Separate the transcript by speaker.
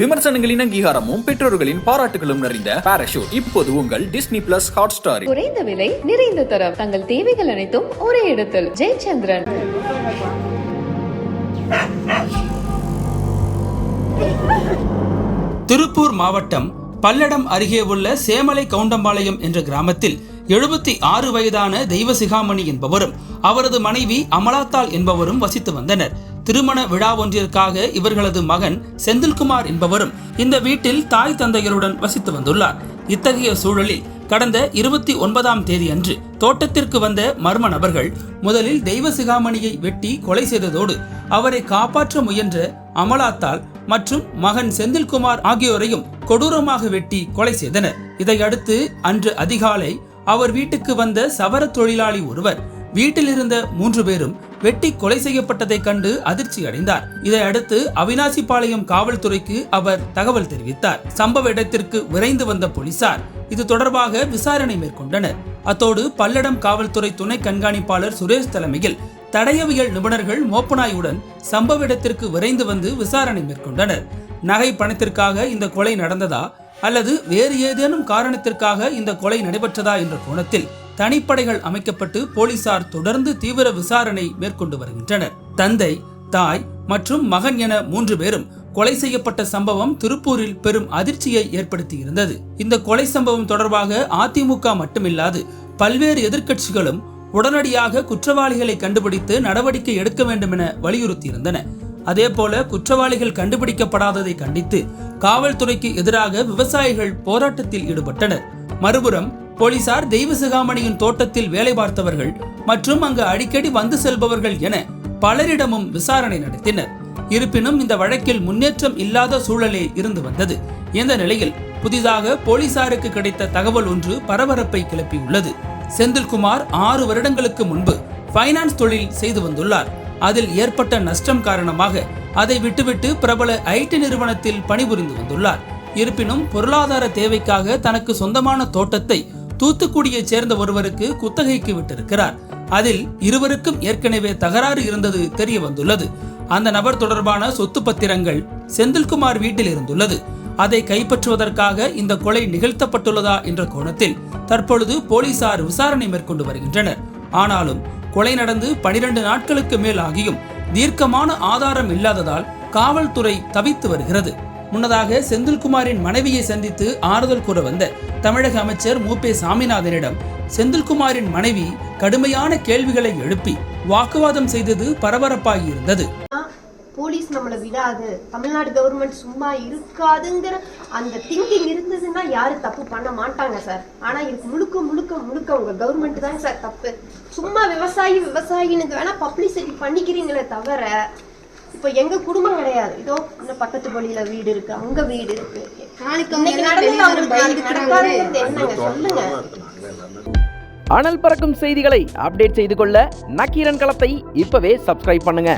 Speaker 1: விமர்சனங்களின் அங்கீகாரமும் பெற்றோர்களின் பாராட்டுகளும் நிறைந்த பாராஷூட் இப்போது உங்கள் டிஸ்னி பிளஸ் ஹாட் ஸ்டாரில்
Speaker 2: குறைந்த விலை நிறைந்த தரம். தங்கள் தேவைகள் அனைத்தும் ஒரே இடத்தில். ஜெயச்சந்திரன்.
Speaker 3: திருப்பூர் மாவட்டம் பல்லடம் அருகே உள்ள சேமலை கவுண்டம்பாளையம் என்ற கிராமத்தில் எழுபத்தி ஆறு வயதான தெய்வசிகாமணி என்பவரும் அவரது மனைவி அமலாத்தாள் என்பவரும் வசித்து வந்தனர். திருமண விழா ஒன்றிற்காக இவர்களது மகன் செந்தில்குமார் என்பவரும் இந்த வீட்டில் தாய் தந்தையருடன் வசித்து வந்துள்ளார். இத்தகைய சூழலில் கடந்த இருபத்தி ஒன்பதாம் தேதி அன்று தோட்டத்திற்கு வந்த மர்ம நபர்கள் முதலில் தெய்வசிகாமணியை வெட்டி கொலை செய்ததோடு அவரை காப்பாற்ற முயன்ற அமலாத்தாள் மற்றும் மகன் செந்தில்குமார் ஆகியோரையும் கொடூரமாக வெட்டி கொலை செய்தனர். இதையடுத்து அன்று அதிகாலை அவர் வீட்டுக்கு வந்த சவர தொழிலாளி ஒருவர் வீட்டில் இருந்த மூன்று பேரும் வெட்டி கொலை செய்யப்பட்டதை கண்டு அதிர்ச்சி அடைந்தார். இதையடுத்து அவினாசிபாளையம் காவல்துறைக்கு அவர் தகவல் தெரிவித்தார். சம்பவ இடத்திற்கு விரைந்து வந்த போலீசார் இது தொடர்பாக விசாரணை மேற்கொண்டனர். அத்தோடு பல்லடம் காவல்துறை துணை கண்காணிப்பாளர் சுரேஷ் தலைமையில் தடயவியல் நிபுணர்கள் மோப்பனாயுடன் சம்பவ இடத்திற்கு விரைந்து வந்து விசாரணை மேற்கொண்டனர். நகை பணத்திற்காக இந்த கொலை நடந்ததா அல்லது வேறு ஏதேனும் காரணத்திற்காக இந்த கொலை நடைபெற்றதா என்ற கோணத்தில் தனிப்படைகள் அமைக்கப்பட்டு போலீசார் தொடர்ந்து தீவிர விசாரணை மேற்கொண்டு வருகின்றனர். தந்தை தாய் மற்றும் மகன் என மூன்று பேரும் கொலை செய்யப்பட்ட சம்பவம் திருப்பூரில் பெரும் அதிர்ச்சியை ஏற்படுத்தியிருந்தது. இந்த கொலை சம்பவம் தொடர்பாக அதிமுக மட்டுமில்லாது பல்வேறு எதிர்க்கட்சிகளும் உடனடியாக குற்றவாளிகளை கண்டுபிடித்து நடவடிக்கை எடுக்க வேண்டும் என வலியுறுத்தியிருந்தன. அதேபோல குற்றவாளிகள் கண்டுபிடிக்கப்படாததை கண்டித்து காவல்துறைக்கு எதிராக விவசாயிகள் போராட்டத்தில் ஈடுபட்டனர். மறுபுறம் போலீசார் தெய்வசிகாமணியின் தோட்டத்தில் வேலை பார்த்தவர்கள் மற்றும் அங்கு அடிக்கடி வந்து செல்பவர்கள் என பலரிடமும் விசாரணை நடத்தினர். இருப்பினும் இந்த வழக்கில் முன்னேற்றம் இல்லாத சூழலே இருந்து வந்தது. இந்த நிலையில் புதிதாக போலீசாருக்கு கிடைத்த தகவல் ஒன்று பரபரப்பை கிளப்பியுள்ளது. செந்தில்குமார் ஆறு வருடங்களுக்கு முன்பு ஃபைனான்ஸ் தொழில் செய்து வந்துள்ளார். அதில் ஏற்பட்ட நஷ்டம் காரணமாக அதை விட்டுவிட்டு பிரபல ஐடி நிறுவனத்தில் பணிபுரிந்து வந்துள்ளார். இருப்பினும் பொருளாதார தேவைக்காக தனக்கு சொந்தமான தோட்டத்தை தூத்துக்குடியைச் சேர்ந்த ஒருவருக்கு குத்தகைக்கு விட்டிருக்கிறார். அதில் இருவருக்கும் ஏற்கனவே தகராறு இருந்தது தெரிய வந்துள்ளது. அந்த நபர் தொடர்பான சொத்து பத்திரங்கள் செந்தில்குமார் வீட்டில் இருந்துள்ளது. அதை கைப்பற்றுவதற்காக இந்த கொலை நிகழ்த்தப்பட்டுள்ளதா என்ற கோணத்தில் தற்பொழுது போலீசார் விசாரணை மேற்கொண்டு வருகின்றனர். ஆனாலும் கொலை நடந்து பனிரெண்டு நாட்களுக்கு மேல் ஆகியும் தீர்க்கமான ஆதாரம் இல்லாததால் காவல்துறை தவித்து வருகிறது. முன்னதாக செந்தில்குமாரின் மனைவியை சந்தித்து ஆறுதல் கூற வந்த தமிழக அமைச்சர் மு. பே. சாமிநாதனிடம் செந்தில்குமாரின் மனைவி கடுமையான கேள்விகளை எழுப்பி வாக்குவாதம் செய்தது பரபரப்பாகி இருந்தது
Speaker 4: போலீஸ் நம்மளை விடாது. தமிழ்நாடு கவர்மெண்ட் சும்மா இருக்காதுங்கிற அந்த திங்கிங் இருந்ததுன்னா யாரும் தப்பு பண்ண மாட்டாங்க சார். ஆனா இதுக்கு முழுக்க முழுக்க முழுக்க உங்க கவர்மெண்ட் தான் சார் தப்பு. சும்மா விவசாயி விவசாயின்னு வேணா பப்ளிசிட்டி பண்ணிக்கிறீங்களே தவிர இப்போ எங்க குடும்பம் கிடையாது. இதோ இந்த பக்கத்து பள்ளியில வீடு இருக்கு அங்க வீடு இருக்கு.
Speaker 5: அனல் பறக்கும் செய்திகளை அப்டேட் செய்து கொள்ள நக்கீரன் களத்தை இப்பவே சப்ஸ்கிரைப் பண்ணுங்க.